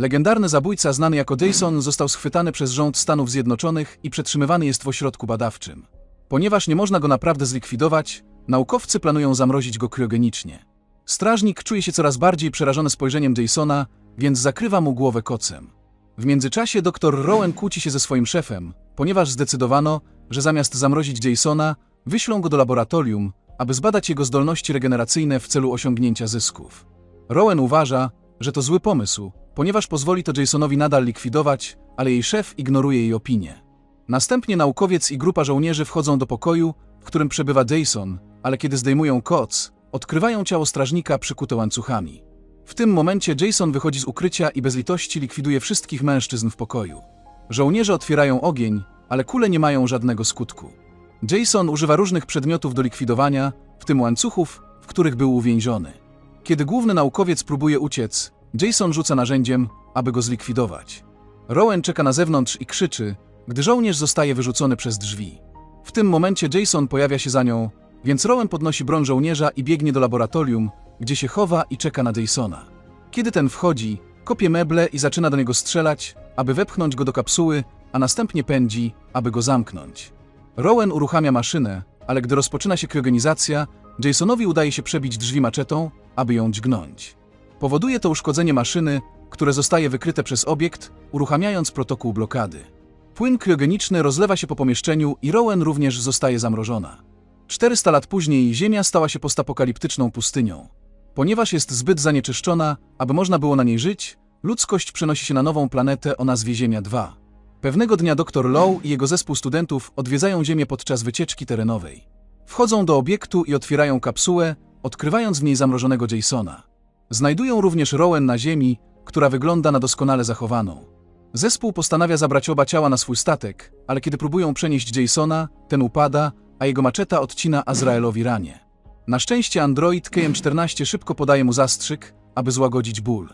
Legendarny zabójca znany jako Jason został schwytany przez rząd Stanów Zjednoczonych i przetrzymywany jest w ośrodku badawczym. Ponieważ nie można go naprawdę zlikwidować, naukowcy planują zamrozić go kryogenicznie. Strażnik czuje się coraz bardziej przerażony spojrzeniem Jasona, więc zakrywa mu głowę kocem. W międzyczasie dr Rowan kłóci się ze swoim szefem, ponieważ zdecydowano, że zamiast zamrozić Jasona, wyślą go do laboratorium, aby zbadać jego zdolności regeneracyjne w celu osiągnięcia zysków. Rowan uważa, że to zły pomysł, ponieważ pozwoli to Jasonowi nadal likwidować, ale jej szef ignoruje jej opinię. Następnie naukowiec i grupa żołnierzy wchodzą do pokoju, w którym przebywa Jason, ale kiedy zdejmują koc, odkrywają ciało strażnika przykute łańcuchami. W tym momencie Jason wychodzi z ukrycia i bez litości likwiduje wszystkich mężczyzn w pokoju. Żołnierze otwierają ogień, ale kule nie mają żadnego skutku. Jason używa różnych przedmiotów do likwidowania, w tym łańcuchów, w których był uwięziony. Kiedy główny naukowiec próbuje uciec, Jason rzuca narzędziem, aby go zlikwidować. Rowan czeka na zewnątrz i krzyczy, gdy żołnierz zostaje wyrzucony przez drzwi. W tym momencie Jason pojawia się za nią, więc Rowan podnosi broń żołnierza i biegnie do laboratorium, gdzie się chowa i czeka na Jasona. Kiedy ten wchodzi, kopie meble i zaczyna do niego strzelać, aby wepchnąć go do kapsuły, a następnie pędzi, aby go zamknąć. Rowan uruchamia maszynę, ale gdy rozpoczyna się kryogenizacja, Jasonowi udaje się przebić drzwi maczetą, aby ją dźgnąć. Powoduje to uszkodzenie maszyny, które zostaje wykryte przez obiekt, uruchamiając protokół blokady. Płyn kryogeniczny rozlewa się po pomieszczeniu i Rowan również zostaje zamrożona. 400 lat później Ziemia stała się postapokaliptyczną pustynią. Ponieważ jest zbyt zanieczyszczona, aby można było na niej żyć, ludzkość przenosi się na nową planetę o nazwie Ziemia 2. Pewnego dnia dr Low i jego zespół studentów odwiedzają Ziemię podczas wycieczki terenowej. Wchodzą do obiektu i otwierają kapsułę, odkrywając w niej zamrożonego Jasona. Znajdują również Rowan na Ziemi, która wygląda na doskonale zachowaną. Zespół postanawia zabrać oba ciała na swój statek, ale kiedy próbują przenieść Jasona, ten upada, a jego maczeta odcina Azraelowi ranie. Na szczęście android KM-14 szybko podaje mu zastrzyk, aby złagodzić ból.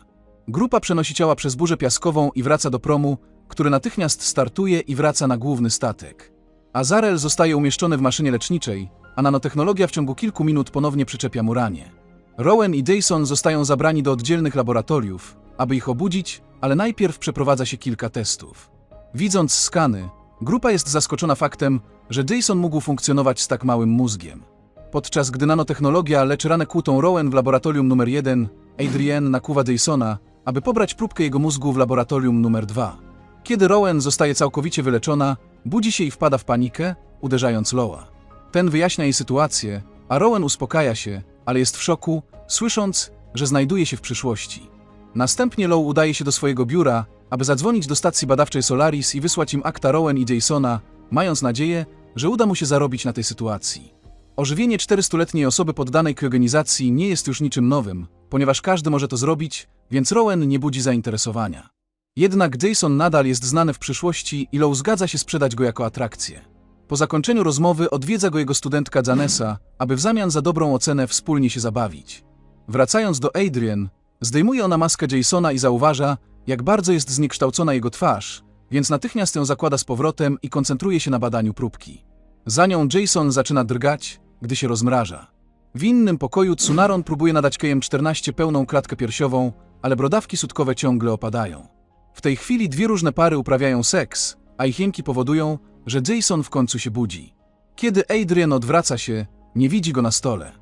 Grupa przenosi ciała przez burzę piaskową i wraca do promu, który natychmiast startuje i wraca na główny statek. Azrael zostaje umieszczony w maszynie leczniczej, a nanotechnologia w ciągu kilku minut ponownie przyczepia mu ranie. Rowan i Jason zostają zabrani do oddzielnych laboratoriów, aby ich obudzić, ale najpierw przeprowadza się kilka testów. Widząc skany, grupa jest zaskoczona faktem, że Jason mógł funkcjonować z tak małym mózgiem. Podczas gdy nanotechnologia leczy ranę kłutą Rowan w laboratorium numer 1, Adrienne nakuwa Jasona, aby pobrać próbkę jego mózgu w laboratorium numer 2. Kiedy Rowan zostaje całkowicie wyleczona, budzi się i wpada w panikę, uderzając Loa. Ten wyjaśnia jej sytuację, a Rowan uspokaja się, ale jest w szoku, słysząc, że znajduje się w przyszłości. Następnie Low udaje się do swojego biura, aby zadzwonić do stacji badawczej Solaris i wysłać im akta Rowan i Jasona, mając nadzieję, że uda mu się zarobić na tej sytuacji. Ożywienie 400-letniej osoby poddanej kryogenizacji nie jest już niczym nowym, ponieważ każdy może to zrobić, więc Rowan nie budzi zainteresowania. Jednak Jason nadal jest znany w przyszłości i Low zgadza się sprzedać go jako atrakcję. Po zakończeniu rozmowy odwiedza go jego studentka Janessa, aby w zamian za dobrą ocenę wspólnie się zabawić. Wracając do Adrian, zdejmuje ona maskę Jasona i zauważa, jak bardzo jest zniekształcona jego twarz, więc natychmiast ją zakłada z powrotem i koncentruje się na badaniu próbki. Za nią Jason zaczyna drgać, gdy się rozmraża. W innym pokoju Tsunaron próbuje nadać KM-14 pełną klatkę piersiową, ale brodawki sutkowe ciągle opadają. W tej chwili dwie różne pary uprawiają seks, a ich jęki powodują, że Jason w końcu się budzi. Kiedy Adrian odwraca się, nie widzi go na stole.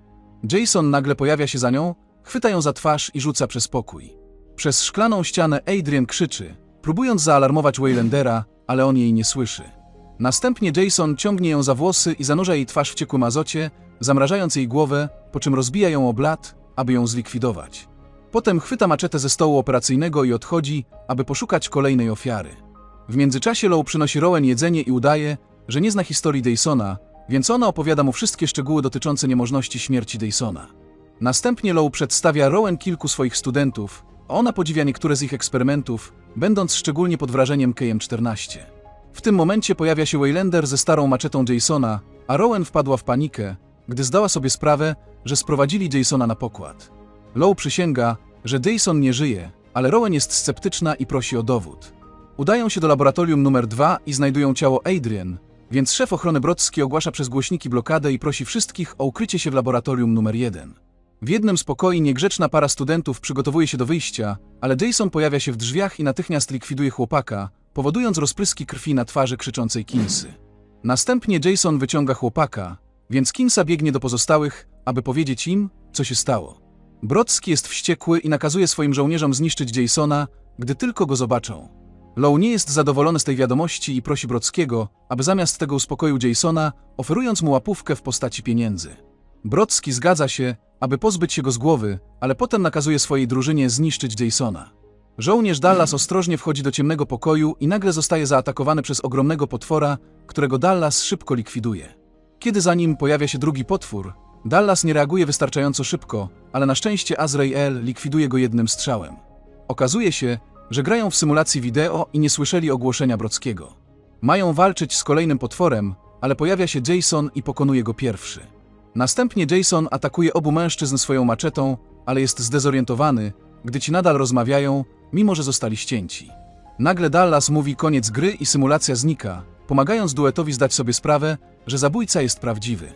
Jason nagle pojawia się za nią, chwyta ją za twarz i rzuca przez pokój. Przez szklaną ścianę Adrian krzyczy, próbując zaalarmować Waylandera, ale on jej nie słyszy. Następnie Jason ciągnie ją za włosy i zanurza jej twarz w ciekłym azocie, zamrażając jej głowę, po czym rozbija ją o blat, aby ją zlikwidować. Potem chwyta maczetę ze stołu operacyjnego i odchodzi, aby poszukać kolejnej ofiary. W międzyczasie Low przynosi Rowan jedzenie i udaje, że nie zna historii Jasona, więc ona opowiada mu wszystkie szczegóły dotyczące niemożności śmierci Jasona. Następnie Low przedstawia Rowan kilku swoich studentów, a ona podziwia niektóre z ich eksperymentów, będąc szczególnie pod wrażeniem KM-14. W tym momencie pojawia się Waylander ze starą maczetą Jasona, a Rowan wpadła w panikę, gdy zdała sobie sprawę, że sprowadzili Jasona na pokład. Low przysięga, że Jason nie żyje, ale Rowan jest sceptyczna i prosi o dowód. Udają się do laboratorium numer 2 i znajdują ciało Adrian, więc szef ochrony Brodzki ogłasza przez głośniki blokadę i prosi wszystkich o ukrycie się w laboratorium numer 1. W jednym z pokoi niegrzeczna para studentów przygotowuje się do wyjścia, ale Jason pojawia się w drzwiach i natychmiast likwiduje chłopaka, powodując rozpryski krwi na twarzy krzyczącej Kinsy. Następnie Jason wyciąga chłopaka, więc Kinsa biegnie do pozostałych, aby powiedzieć im, co się stało. Brodski jest wściekły i nakazuje swoim żołnierzom zniszczyć Jasona, gdy tylko go zobaczą. Low nie jest zadowolony z tej wiadomości i prosi Brodskiego, aby zamiast tego uspokoił Jasona, oferując mu łapówkę w postaci pieniędzy. Brodski zgadza się, aby pozbyć się go z głowy, ale potem nakazuje swojej drużynie zniszczyć Jasona. Żołnierz Dallas ostrożnie wchodzi do ciemnego pokoju i nagle zostaje zaatakowany przez ogromnego potwora, którego Dallas szybko likwiduje. Kiedy za nim pojawia się drugi potwór, Dallas nie reaguje wystarczająco szybko, ale na szczęście Azrael likwiduje go jednym strzałem. Okazuje się, że grają w symulacji wideo i nie słyszeli ogłoszenia Brockiego. Mają walczyć z kolejnym potworem, ale pojawia się Jason i pokonuje go pierwszy. Następnie Jason atakuje obu mężczyzn swoją maczetą, ale jest zdezorientowany, gdy ci nadal rozmawiają, mimo że zostali ścięci. Nagle Dallas mówi koniec gry i symulacja znika, pomagając duetowi zdać sobie sprawę, że zabójca jest prawdziwy.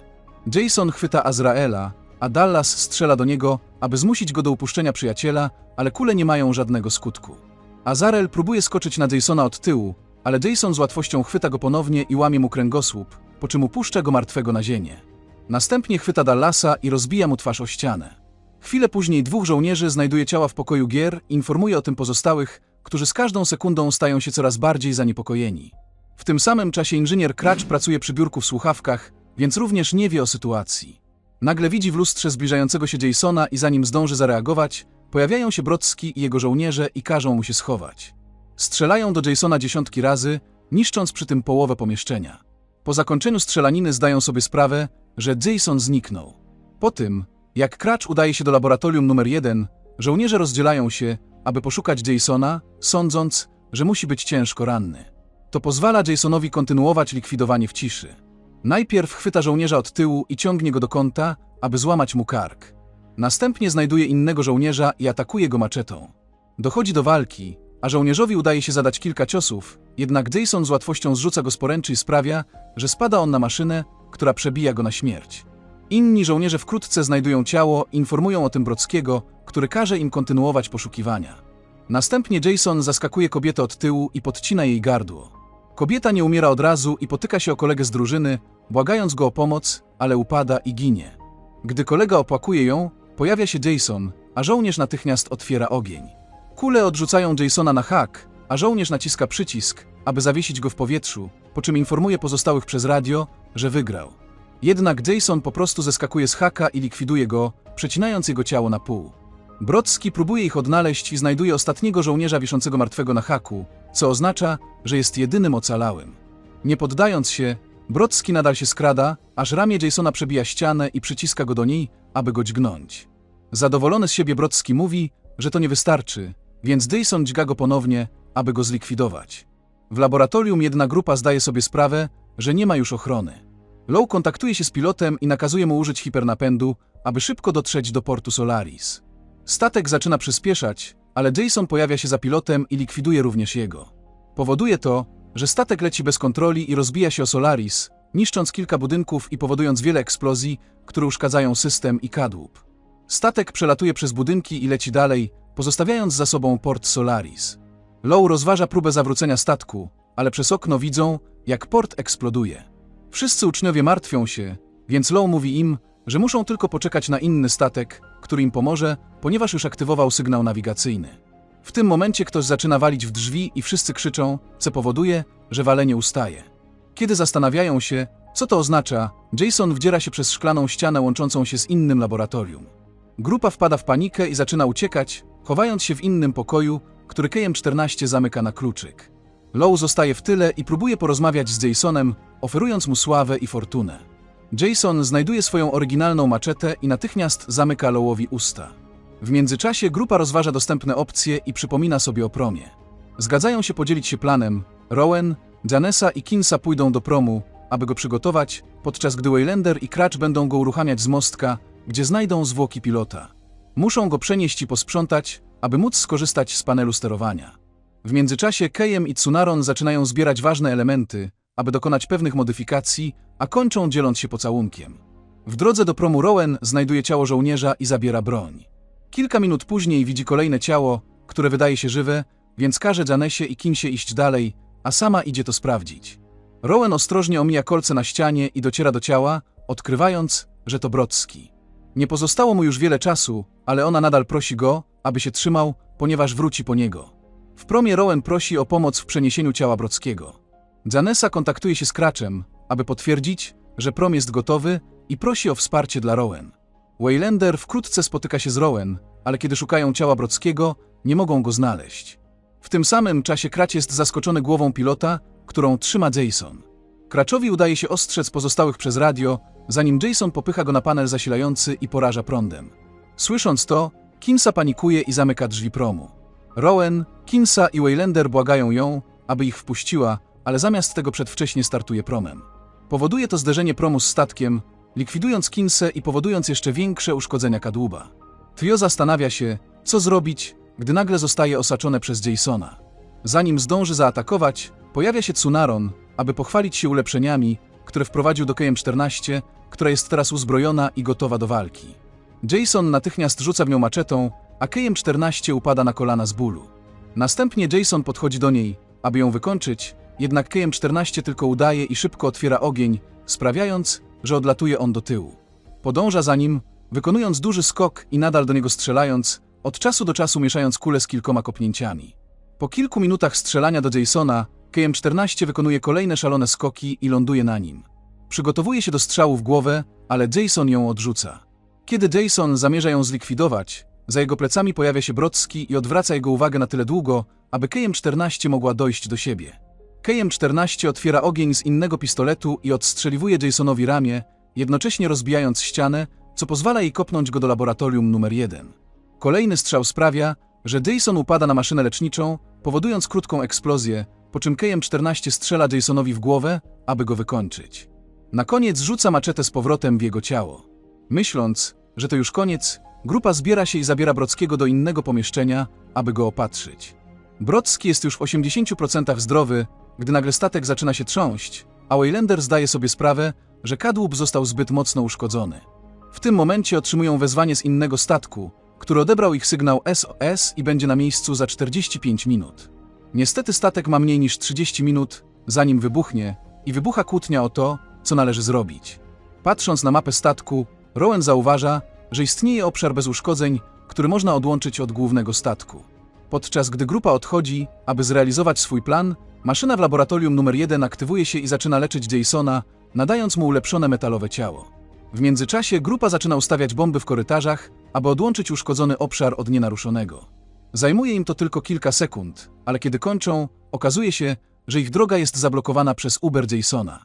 Jason chwyta Azraela, a Dallas strzela do niego, aby zmusić go do upuszczenia przyjaciela, ale kule nie mają żadnego skutku. Azarel próbuje skoczyć na Jasona od tyłu, ale Jason z łatwością chwyta go ponownie i łamie mu kręgosłup, po czym upuszcza go martwego na ziemię. Następnie chwyta Dallasa i rozbija mu twarz o ścianę. Chwilę później dwóch żołnierzy znajduje ciała w pokoju gier i informuje o tym pozostałych, którzy z każdą sekundą stają się coraz bardziej zaniepokojeni. W tym samym czasie inżynier Kracz pracuje przy biurku w słuchawkach, więc również nie wie o sytuacji. Nagle widzi w lustrze zbliżającego się Jasona i zanim zdąży zareagować, pojawiają się Brodski i jego żołnierze i każą mu się schować. Strzelają do Jasona dziesiątki razy, niszcząc przy tym połowę pomieszczenia. Po zakończeniu strzelaniny zdają sobie sprawę, że Jason zniknął. Po tym, jak Kracz udaje się do laboratorium numer jeden, żołnierze rozdzielają się, aby poszukać Jasona, sądząc, że musi być ciężko ranny. To pozwala Jasonowi kontynuować likwidowanie w ciszy. Najpierw chwyta żołnierza od tyłu i ciągnie go do kąta, aby złamać mu kark. Następnie znajduje innego żołnierza i atakuje go maczetą. Dochodzi do walki, a żołnierzowi udaje się zadać kilka ciosów, jednak Jason z łatwością zrzuca go z poręczy i sprawia, że spada on na maszynę, która przebija go na śmierć. Inni żołnierze wkrótce znajdują ciało informują o tym Brockiego, który każe im kontynuować poszukiwania. Następnie Jason zaskakuje kobietę od tyłu i podcina jej gardło. Kobieta nie umiera od razu i potyka się o kolegę z drużyny, błagając go o pomoc, ale upada i ginie. Gdy kolega opłakuje ją, pojawia się Jason, a żołnierz natychmiast otwiera ogień. Kule odrzucają Jasona na hak, a żołnierz naciska przycisk, aby zawiesić go w powietrzu, po czym informuje pozostałych przez radio, że wygrał. Jednak Jason po prostu zeskakuje z haka i likwiduje go, przecinając jego ciało na pół. Brodski próbuje ich odnaleźć i znajduje ostatniego żołnierza wiszącego martwego na haku, co oznacza, że jest jedynym ocalałym. Nie poddając się, Brodski nadal się skrada, aż ramię Jasona przebija ścianę i przyciska go do niej, aby go dźgnąć. Zadowolony z siebie Brodski mówi, że to nie wystarczy, więc Jason dźga go ponownie, aby go zlikwidować. W laboratorium jedna grupa zdaje sobie sprawę, że nie ma już ochrony. Low kontaktuje się z pilotem i nakazuje mu użyć hipernapędu, aby szybko dotrzeć do portu Solaris. Statek zaczyna przyspieszać, ale Jason pojawia się za pilotem i likwiduje również jego. Powoduje to, że statek leci bez kontroli i rozbija się o Solaris, niszcząc kilka budynków i powodując wiele eksplozji, które uszkadzają system i kadłub. Statek przelatuje przez budynki i leci dalej, pozostawiając za sobą port Solaris. Low rozważa próbę zawrócenia statku, ale przez okno widzą, jak port eksploduje. Wszyscy uczniowie martwią się, więc Low mówi im, że muszą tylko poczekać na inny statek, który im pomoże, ponieważ już aktywował sygnał nawigacyjny. W tym momencie ktoś zaczyna walić w drzwi i wszyscy krzyczą, co powoduje, że walenie ustaje. Kiedy zastanawiają się, co to oznacza, Jason wdziera się przez szklaną ścianę łączącą się z innym laboratorium. Grupa wpada w panikę i zaczyna uciekać, chowając się w innym pokoju, który KM-14 zamyka na kluczyk. Low zostaje w tyle i próbuje porozmawiać z Jasonem, oferując mu sławę i fortunę. Jason znajduje swoją oryginalną maczetę i natychmiast zamyka Lowowi usta. W międzyczasie grupa rozważa dostępne opcje i przypomina sobie o promie. Zgadzają się podzielić się planem. Rowan, Janessa i Kinsa pójdą do promu, aby go przygotować, podczas gdy Waylander i Crutch będą go uruchamiać z mostka, gdzie znajdą zwłoki pilota. Muszą go przenieść i posprzątać, aby móc skorzystać z panelu sterowania. W międzyczasie Kejem i Tsunaron zaczynają zbierać ważne elementy, aby dokonać pewnych modyfikacji, a kończą dzieląc się pocałunkiem. W drodze do promu Rowan znajduje ciało żołnierza i zabiera broń. Kilka minut później widzi kolejne ciało, które wydaje się żywe, więc każe Janesie i Kinsie iść dalej, a sama idzie to sprawdzić. Rowan ostrożnie omija kolce na ścianie i dociera do ciała, odkrywając, że to Brocki. Nie pozostało mu już wiele czasu, ale ona nadal prosi go, aby się trzymał, ponieważ wróci po niego. W promie Rowan prosi o pomoc w przeniesieniu ciała Brockiego. Janessa kontaktuje się z Kraczem, aby potwierdzić, że prom jest gotowy i prosi o wsparcie dla Rowan. Waylander wkrótce spotyka się z Rowan, ale kiedy szukają ciała Brockiego, nie mogą go znaleźć. W tym samym czasie Kracz jest zaskoczony głową pilota, którą trzyma Jason. Kraczowi udaje się ostrzec pozostałych przez radio, zanim Jason popycha go na panel zasilający i poraża prądem. Słysząc to, Kinsa panikuje i zamyka drzwi promu. Rowan, Kinsa i Waylander błagają ją, aby ich wpuściła, ale zamiast tego przedwcześnie startuje promem. Powoduje to zderzenie promu z statkiem, likwidując Kinsę i powodując jeszcze większe uszkodzenia kadłuba. Trio zastanawia się, co zrobić, gdy nagle zostaje osaczone przez Jasona. Zanim zdąży zaatakować, pojawia się Tsunaron, aby pochwalić się ulepszeniami, które wprowadził do KM-14, która jest teraz uzbrojona i gotowa do walki. Jason natychmiast rzuca w nią maczetą, a KM-14 upada na kolana z bólu. Następnie Jason podchodzi do niej, aby ją wykończyć, jednak KM-14 tylko udaje i szybko otwiera ogień, sprawiając, że odlatuje on do tyłu. Podąża za nim, wykonując duży skok i nadal do niego strzelając, od czasu do czasu mieszając kule z kilkoma kopnięciami. Po kilku minutach strzelania do Jasona, KM-14 wykonuje kolejne szalone skoki i ląduje na nim. Przygotowuje się do strzału w głowę, ale Jason ją odrzuca. Kiedy Jason zamierza ją zlikwidować, za jego plecami pojawia się Brocki i odwraca jego uwagę na tyle długo, aby KM-14 mogła dojść do siebie. KM-14 otwiera ogień z innego pistoletu i odstrzeliwuje Jasonowi ramię, jednocześnie rozbijając ścianę, co pozwala jej kopnąć go do laboratorium numer 1. Kolejny strzał sprawia, że Jason upada na maszynę leczniczą, powodując krótką eksplozję, po czym KM-14 strzela Jasonowi w głowę, aby go wykończyć. Na koniec rzuca maczetę z powrotem w jego ciało. Myśląc, że to już koniec, grupa zbiera się i zabiera Brockiego do innego pomieszczenia, aby go opatrzyć. Brocki jest już w 80% zdrowy, gdy nagle statek zaczyna się trząść, a Waylander zdaje sobie sprawę, że kadłub został zbyt mocno uszkodzony. W tym momencie otrzymują wezwanie z innego statku, który odebrał ich sygnał SOS i będzie na miejscu za 45 minut. Niestety statek ma mniej niż 30 minut, zanim wybuchnie, i wybucha kłótnia o to, co należy zrobić. Patrząc na mapę statku, Rowan zauważa, że istnieje obszar bez uszkodzeń, który można odłączyć od głównego statku. Podczas gdy grupa odchodzi, aby zrealizować swój plan, maszyna w laboratorium numer 1 aktywuje się i zaczyna leczyć Jasona, nadając mu ulepszone metalowe ciało. W międzyczasie grupa zaczyna ustawiać bomby w korytarzach, aby odłączyć uszkodzony obszar od nienaruszonego. Zajmuje im to tylko kilka sekund, ale kiedy kończą, okazuje się, że ich droga jest zablokowana przez Uber Jasona.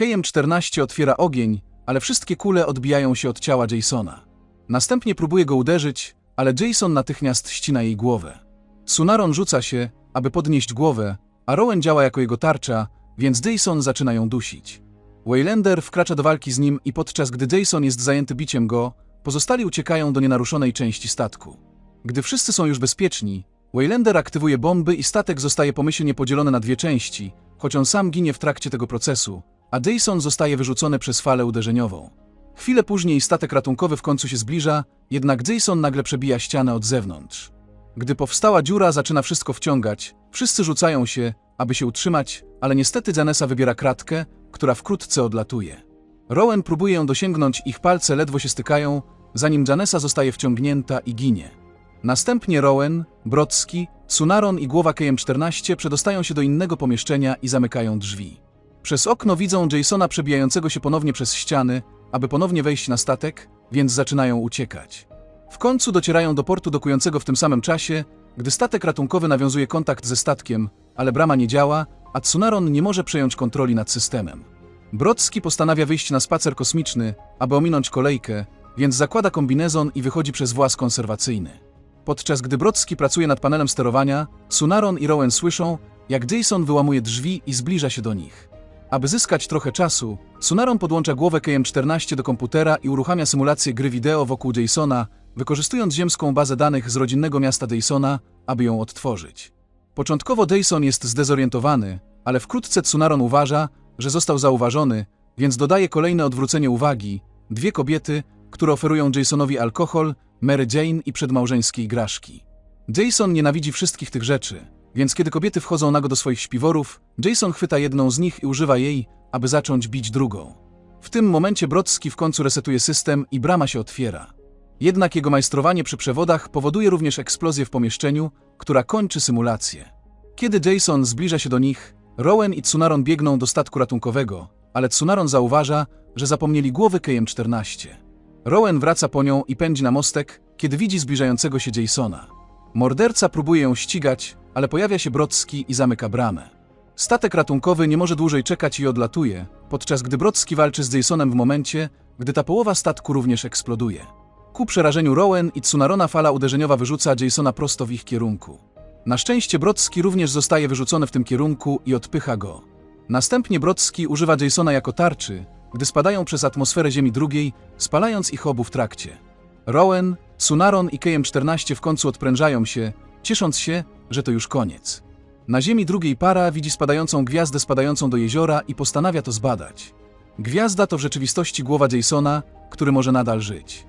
KM-14 otwiera ogień, ale wszystkie kule odbijają się od ciała Jasona. Następnie próbuje go uderzyć, ale Jason natychmiast ścina jej głowę. Sunaron rzuca się, aby podnieść głowę, a Rowan działa jako jego tarcza, więc Jason zaczyna ją dusić. Waylander wkracza do walki z nim i podczas gdy Jason jest zajęty biciem go, pozostali uciekają do nienaruszonej części statku. Gdy wszyscy są już bezpieczni, Waylander aktywuje bomby i statek zostaje pomyślnie podzielony na dwie części, choć on sam ginie w trakcie tego procesu, a Jason zostaje wyrzucony przez falę uderzeniową. Chwilę później statek ratunkowy w końcu się zbliża, jednak Jason nagle przebija ścianę od zewnątrz. Gdy powstała dziura zaczyna wszystko wciągać, wszyscy rzucają się, aby się utrzymać, ale niestety Janessa wybiera kratkę, która wkrótce odlatuje. Rowan próbuje ją dosięgnąć, ich palce ledwo się stykają, zanim Janessa zostaje wciągnięta i ginie. Następnie Rowan, Brocki, Sunaron i głowa KM-14 przedostają się do innego pomieszczenia i zamykają drzwi. Przez okno widzą Jasona przebijającego się ponownie przez ściany, aby ponownie wejść na statek, więc zaczynają uciekać. W końcu docierają do portu dokującego w tym samym czasie, gdy statek ratunkowy nawiązuje kontakt ze statkiem, ale brama nie działa, a Tsunaron nie może przejąć kontroli nad systemem. Brocki postanawia wyjść na spacer kosmiczny, aby ominąć kolejkę, więc zakłada kombinezon i wychodzi przez włas konserwacyjny. Podczas gdy Brocki pracuje nad panelem sterowania, Sunaron i Rowan słyszą, jak Jason wyłamuje drzwi i zbliża się do nich. Aby zyskać trochę czasu, Sunaron podłącza głowę KM-14 do komputera i uruchamia symulację gry wideo wokół Jasona, wykorzystując ziemską bazę danych z rodzinnego miasta Jasona, aby ją odtworzyć. Początkowo Jason jest zdezorientowany, ale wkrótce Tsunaron uważa, że został zauważony, więc dodaje kolejne odwrócenie uwagi, Dwie kobiety, które oferują Jasonowi alkohol, Mary Jane i przedmałżeńskie igraszki. Jason nienawidzi wszystkich tych rzeczy, więc kiedy kobiety wchodzą nago do swoich śpiworów, Jason chwyta jedną z nich i używa jej, aby zacząć bić drugą. W tym momencie Brodski w końcu resetuje system i brama się otwiera. Jednak jego majstrowanie przy przewodach powoduje również eksplozję w pomieszczeniu, która kończy symulację. Kiedy Jason zbliża się do nich, Rowan i Tsunaron biegną do statku ratunkowego, ale Tsunaron zauważa, że zapomnieli głowy KM-14. Rowan wraca po nią i pędzi na mostek, kiedy widzi zbliżającego się Jasona. Morderca próbuje ją ścigać, ale pojawia się Brodski i zamyka bramę. Statek ratunkowy nie może dłużej czekać i odlatuje, podczas gdy Brodski walczy z Jasonem w momencie, gdy ta połowa statku również eksploduje. Ku przerażeniu Rowan i Tsunarona fala uderzeniowa wyrzuca Jasona prosto w ich kierunku. Na szczęście Brodski również zostaje wyrzucony w tym kierunku i odpycha go. Następnie Brodski używa Jasona jako tarczy, gdy spadają przez atmosferę Ziemi drugiej, spalając ich obu w trakcie. Rowan, Tsunaron i KM-14 w końcu odprężają się, ciesząc się, że to już koniec. Na Ziemi drugiej para widzi spadającą gwiazdę spadającą do jeziora i postanawia to zbadać. Gwiazda to w rzeczywistości głowa Jasona, który może nadal żyć.